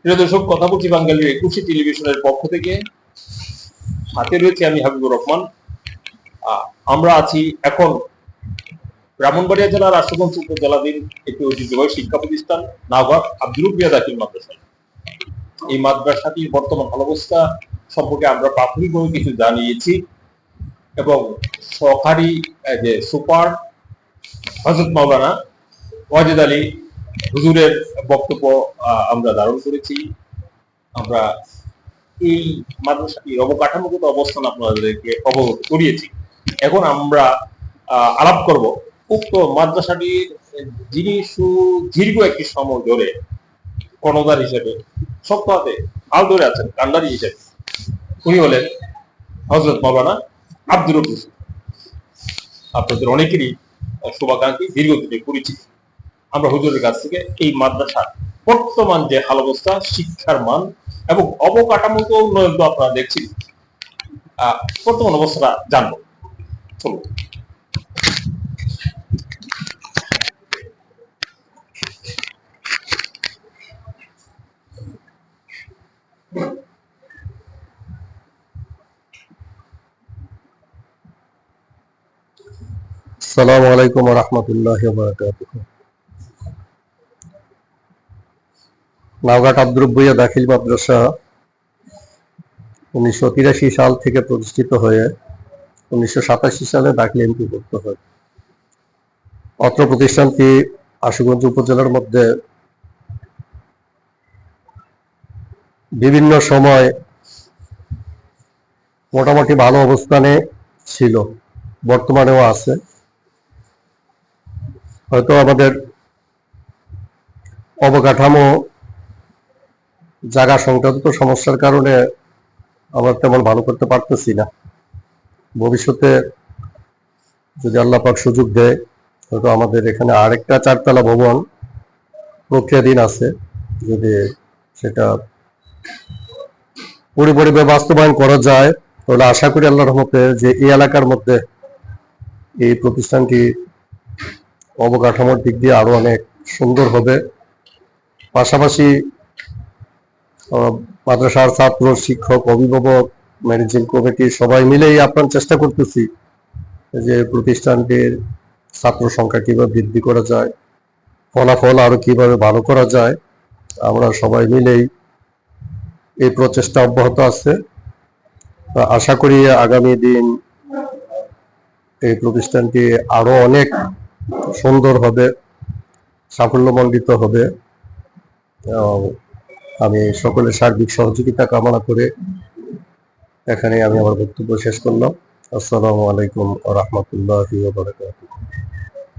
প্রিয় দর্শক কথা বলছি বাঙালির একুশে টেলিভিশনের পক্ষ থেকে। সাথে রয়েছে আমি হাবিবুর রহমান। আমরা আছি এখন ব্রাহ্মণবাড়িয়া জেলার আশুগঞ্জ উপজেলাধীন একটি ঐতিহ্যবাহী শিক্ষা প্রতিষ্ঠান নাওঘাট আব্দুল রুবিয়া দাখিল মাদ্রাসা। এই মাদ্রাসাটির বর্তমান অবস্থা সম্পর্কে আমরা প্রাথমিকভাবে কিছু জানিয়েছি এবং সহকারী যে সুপার হজরত মাওলানা ওয়াজেদ আলী হুজুরের বক্তব্য আমরা ধারণ করেছি। আমরা এই মাদ্রাসাটির অবকাঠামোগত অবস্থান আপনাদেরকে অবগত করিয়েছি। এখন আমরা আলাপ করব উক্ত মাদ্রাসাটির যিনি সুদীর্ঘ একটি সময় ধরে কর্ণধার হিসেবে সপ্তাহে হাল ধরে আছেন, কান্ডারি হিসেবে। উনি হলেন হজরত মাওলানা আব্দুর আপনাদের অনেকেরই শুভাকাঙ্ক্ষী, দীর্ঘদিনের পরিচিত। আমরা হুজুরের কাছ থেকে এই মাদ্রাসার বর্তমান যে হাল অবস্থা শিক্ষার মান এবং অবকাঠামোগত উন্নয়ন তো আপনারা দেখছি বর্তমান অবস্থাটা জানব। চলুন। আলাইকুম রহমতুল্লাহ নাওঘাট আব্দুর ভুইয়া দাখিল মাদ্রাসা উনিশশো তিরাশি সাল থেকে প্রতিষ্ঠিত হয়ে উনিশশো সাতাশি সালে দাখিল এমপিভুক্ত হয়। অত্র প্রতিষ্ঠানটি আশুগঞ্জ উপজেলার মধ্যে বিভিন্ন সময় মোটামুটি ভালো অবস্থানে ছিল, বর্তমানেও আছে। হয়তো আমাদের অবকাঠামো জায়গা সংক্রান্ত সমস্যার কারণে আমরা তেমন ভালো করতে পারতেছি না। ভবিষ্যতে যদি আল্লাহ পাক সুযোগ দেয়, হয়তো আমাদের এখানে আরেকটা চারতলা ভবন প্রক্রিয়াধীন আছে, যদি সেটা পরিপরিভাবে বাস্তবায়ন করা যায়, তাহলে আশা করি আল্লাহ রহমতে যে এই এলাকার মধ্যে এই প্রতিষ্ঠানটি অবকাঠামোর দিক দিয়ে আরও অনেক সুন্দর হবে। পাশাপাশি মাদ্রাসার ছাত্র, শিক্ষক, অভিভাবক ম্যানেজিং কমিটি সবাই মিলেই আপনার চেষ্টা করতেছি যে প্রতিষ্ঠানটির ছাত্র সংখ্যা কীভাবে বৃদ্ধি করা যায়, ফলাফল আরও কীভাবে ভালো করা যায়, আমরা সবাই মিলেই এই প্রচেষ্টা অব্যাহত আছে। আশা করি আগামী দিন এই প্রতিষ্ঠানটি আরও অনেক সুন্দর হবে, সাফল্যমণ্ডিত হবে। আমি সকলের সার্বিক সহযোগিতা কামনা করে এখানে আমি আমার বক্তব্য শেষ করলাম। আসসালামু আলাইকুম রহমতুল্লাহ